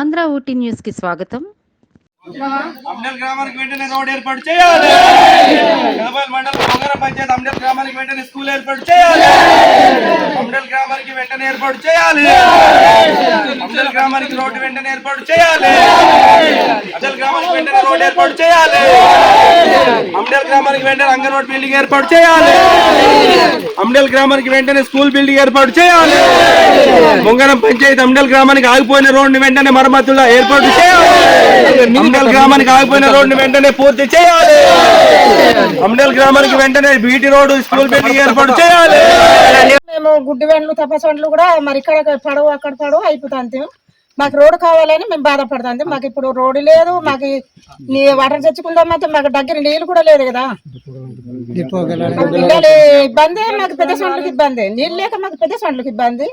ఆంధ్ర ఊటీ న్యూస్కి స్వాగతం. అమ్డల్ గ్రామానికి వెంటనే రోడ్ ఏర్పాటు చేయాలి. మండలం పొగర పంచాయతీ అమ్డల్ గ్రామానికి వెంటనే స్కూల్ ఏర్పాటు చేయాలి. వెంటనే ఏర్పాటు చేయాలి. అమ్డల్ గ్రామానికి రోడ్డు వెంటనే ఏర్పాటు చేయాలి. అమ్డల్ గ్రామానికి వెంటనే రోడ్డు ఏర్పాటు చేయాలి. అమ్డల్ గ్రామానికి వెంటనే అంగన్వాడ్ బిల్డింగ్ ఏర్పాటు చేయాలి. అమ్డల్ గ్రామానికి వెంటనే స్కూల్ బిల్డింగ్ ఏర్పాటు చేయాలి. ముంగరం పంచాయతీ అమ్డల్ గ్రామానికి ఆగిపోయిన రోడ్డు వెంటనే మరమ్మతులు ఏర్పాటు చేయాలి. అమ్డల్ గ్రామానికి ఆగిపోయిన రోడ్డు వెంటనే పూర్తి చేయాలి. అమ్డల్ గ్రామానికి వెంటనే బీటీ రోడ్డు స్కూల్ బిల్డింగ్ ఏర్పాటు చేయాలి. మేము గుడ్డి వెండ్లు తపసండ్లు కూడా మరి ఇక్కడ పడవు అక్కడ పడవు అయిపోతుంది మాకు రోడ్డు కావాలని మేము బాధపడుతుంది మాకు ఇప్పుడు రోడ్డు లేదు మాకు నీ వాటర్ తెచ్చుకుందామంటే మాకు దగ్గర నీళ్ళు కూడా లేదు కదా. పిల్లలు ఇబ్బంది మాకు పెద్ద సండ్లకి ఇబ్బంది. నీళ్ళు లేక మాకు పెద్ద సండ్లకి ఇబ్బంది.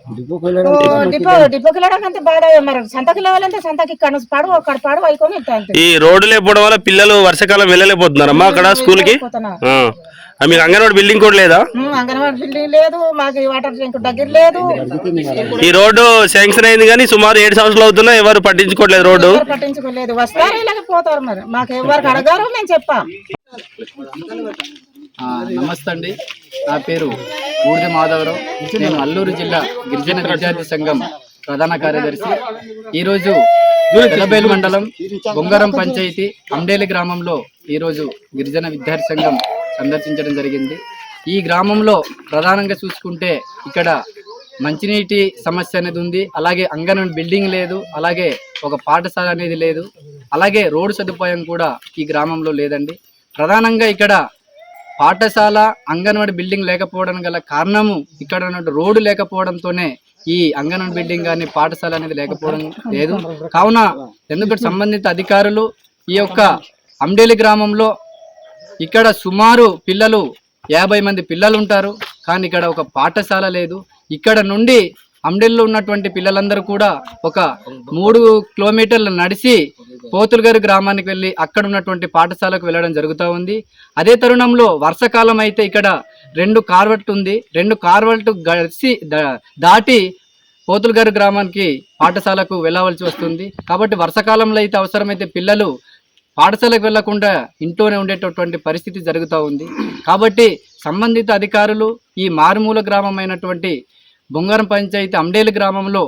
డిపో డిపోకి వెళ్ళడానికి బాధ మరి? సంతకి లేవాలంటే సంతకి ఇక్కడ పడవు అక్కడ పడవు అయిపోయి ఈ రోడ్డు లేకపోవడం వల్ల పిల్లలు వర్షాకాలం వెళ్ళలేకపోతున్నారమ్మా అక్కడ స్కూల్కి మీకు అంగన్వాడి బిల్డింగ్ కూడా లేదా? అంగన్వాడీ బిల్డింగ్ లేదు మాకు ఈ వాటర్ ట్యాంక్ దగ్గర లేదు. ఈ రోడ్డు శాంక్షన్ అయింది కానీ సుమారు ఏడు సంవత్సరాలు అవుతున్నా ఎవరు పట్టించుకోవట్లేదు రోడ్డు. పట్టించుకోలేదు. వస్తారు ఇలాగ పోతారు మరి. మాకు ఎవరికి అడగారు మేము చెప్పాం నమస్తే అండి. నా పేరు ఊర్జ మాధవరావు. నేను అల్లూరు జిల్లా గిరిజన విద్యార్థి సంఘం ప్రధాన కార్యదర్శి. ఈరోజు పెదబేలు మండలం బొంగరం పంచాయతీ అండేలి గ్రామంలో ఈరోజు గిరిజన విద్యార్థి సంఘం సందర్శించడం జరిగింది. ఈ గ్రామంలో ప్రధానంగా చూసుకుంటే ఇక్కడ మంచినీటి సమస్య అనేది ఉంది. అలాగే అంగన్వాడీ బిల్డింగ్ లేదు. అలాగే ఒక పాఠశాల అనేది లేదు. అలాగే రోడ్డు సదుపాయం కూడా ఈ గ్రామంలో లేదండి. ప్రధానంగా ఇక్కడ పాఠశాల అంగన్వాడీ బిల్డింగ్ లేకపోవడం గల కారణము ఇక్కడ రోడ్డు లేకపోవడంతోనే ఈ అంగన్వాడీ బిల్డింగ్ కానీ పాఠశాల అనేది లేకపోవడం లేదు. కావున ఎందుకంటే సంబంధిత అధికారులు ఈ యొక్క అండేలి గ్రామంలో ఇక్కడ సుమారు పిల్లలు యాభై మంది పిల్లలు ఉంటారు కానీ ఇక్కడ ఒక పాఠశాల లేదు. ఇక్కడ నుండి అమ్డెల్లో ఉన్నటువంటి పిల్లలందరూ కూడా ఒక మూడు కిలోమీటర్లు నడిచి పోతులుగారు గ్రామానికి వెళ్ళి అక్కడ ఉన్నటువంటి పాఠశాలకు వెళ్ళడం జరుగుతూ ఉంది. అదే తరుణంలో వర్షకాలం అయితే ఇక్కడ రెండు కార్వెట్ ఉంది. రెండు కార్వెట్ గడిచి దా- దాటి పోతులుగారు గ్రామానికి పాఠశాలకు వెళ్ళవలసి వస్తుంది. కాబట్టి వర్షాకాలంలో అయితే అవసరమైతే పిల్లలు పాఠశాలకు వెళ్ళకుండా ఇంట్లోనే ఉండేటటువంటి పరిస్థితి జరుగుతూ ఉంది. కాబట్టి సంబంధిత అధికారులు ఈ మారుమూల గ్రామమైనటువంటి బొంగారం పంచాయతీ అమ్డేలు గ్రామంలో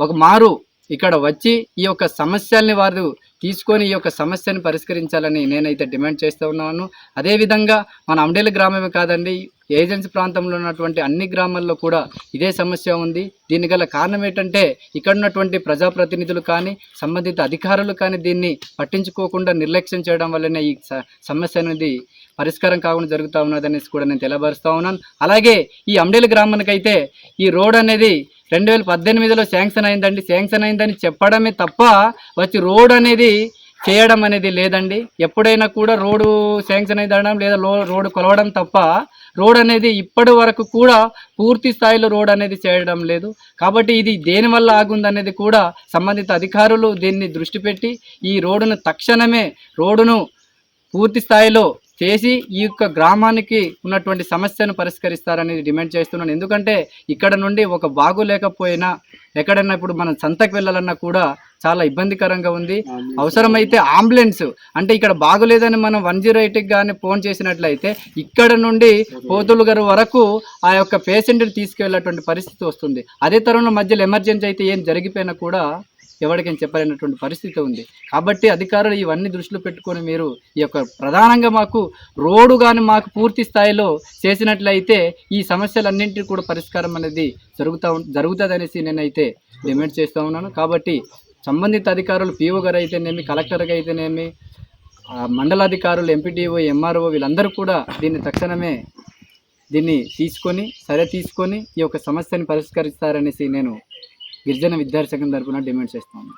ఒక మారు ఇక్కడ వచ్చి ఈ యొక్క సమస్యల్ని వారు తీసుకొని ఈ యొక్క సమస్యను పరిష్కరించాలని నేనైతే డిమాండ్ చేస్తూ ఉన్నాను. అదేవిధంగా మన అమ్డేల గ్రామమే కాదండి ఏజెన్సీ ప్రాంతంలో ఉన్నటువంటి అన్ని గ్రామాల్లో కూడా ఇదే సమస్య ఉంది. దీని గల కారణం ఏంటంటే ఇక్కడ ఉన్నటువంటి ప్రజాప్రతినిధులు కానీ సంబంధిత అధికారులు కానీ దీన్ని పట్టించుకోకుండా నిర్లక్ష్యం చేయడం వల్లనే ఈ స- సమస్య అనేది పరిష్కారం కాకుండా జరుగుతూ ఉన్నదనేసి కూడా నేను తెలియపరుస్తూ ఉన్నాను. అలాగే ఈ అమ్డేల గ్రామానికైతే ఈ రోడ్ అనేది రెండు వేల పద్దెనిమిదిలో శాంక్షన్ అయిందండి. శాంక్షన్ అయిందని చెప్పడమే తప్ప వచ్చి రోడ్ అనేది చేయడం అనేది లేదండి. ఎప్పుడైనా కూడా రోడ్డు శాంక్షన్ అయ్యడం లేదా రోడ్డు కొలవడం తప్ప రోడ్ అనేది ఇప్పటి వరకు కూడా పూర్తి స్థాయిలో రోడ్ అనేది చేయడం లేదు. కాబట్టి ఇది దేనివల్ల ఆగుందనేది కూడా సంబంధిత అధికారులు దీన్ని దృష్టి పెట్టి ఈ రోడ్డును తక్షణమే రోడ్డును పూర్తి స్థాయిలో చేసి ఈ యొక్క గ్రామానికి ఉన్నటువంటి సమస్యను పరిష్కరిస్తారని డిమాండ్ చేస్తున్నాను. ఎందుకంటే ఇక్కడ నుండి ఒక బాగు లేకపోయినా ఎక్కడైనా ఇప్పుడు మనం సంతకు వెళ్ళాలన్నా కూడా చాలా ఇబ్బందికరంగా ఉంది. అవసరమైతే అంబులెన్స్ అంటే ఇక్కడ బాగులేదని మనం వన్ జీరో ఎయిట్కి కానీ ఫోన్ చేసినట్లయితే ఇక్కడ నుండి పోతులు గారు వరకు ఆ యొక్క పేషెంట్ని తీసుకెళ్ళేటువంటి పరిస్థితి వస్తుంది. అదే తరుణంలో మధ్యలో ఎమర్జెన్సీ అయితే ఏం జరిగిపోయినా కూడా ఎవరికైనా చెప్పలేనటువంటి పరిస్థితి ఉంది. కాబట్టి అధికారులు ఇవన్నీ దృష్టిలో పెట్టుకొని మీరు ఈ యొక్క ప్రధానంగా మాకు రోడ్డు కానీ మాకు పూర్తి స్థాయిలో చేసినట్లయితే ఈ సమస్యలన్నింటికి కూడా పరిష్కారం అనేది జరుగుతూ జరుగుతుంది అనేసి నేనైతే డిమాండ్ చేస్తూ ఉన్నాను. కాబట్టి సంబంధిత అధికారులు పీఓ గారు అయితేనేమి కలెక్టర్గా అయితేనేమి మండలాధికారులు ఎంపీటీఓ ఎంఆర్ఓ వీళ్ళందరూ కూడా దీన్ని తక్షణమే దీన్ని తీసుకొని సరే తీసుకొని ఈ యొక్క సమస్యని పరిష్కరిస్తారనేసి నేను గిరిజన విద్యార్థి సంఘం తరఫున డిమాండ్ చేస్తాను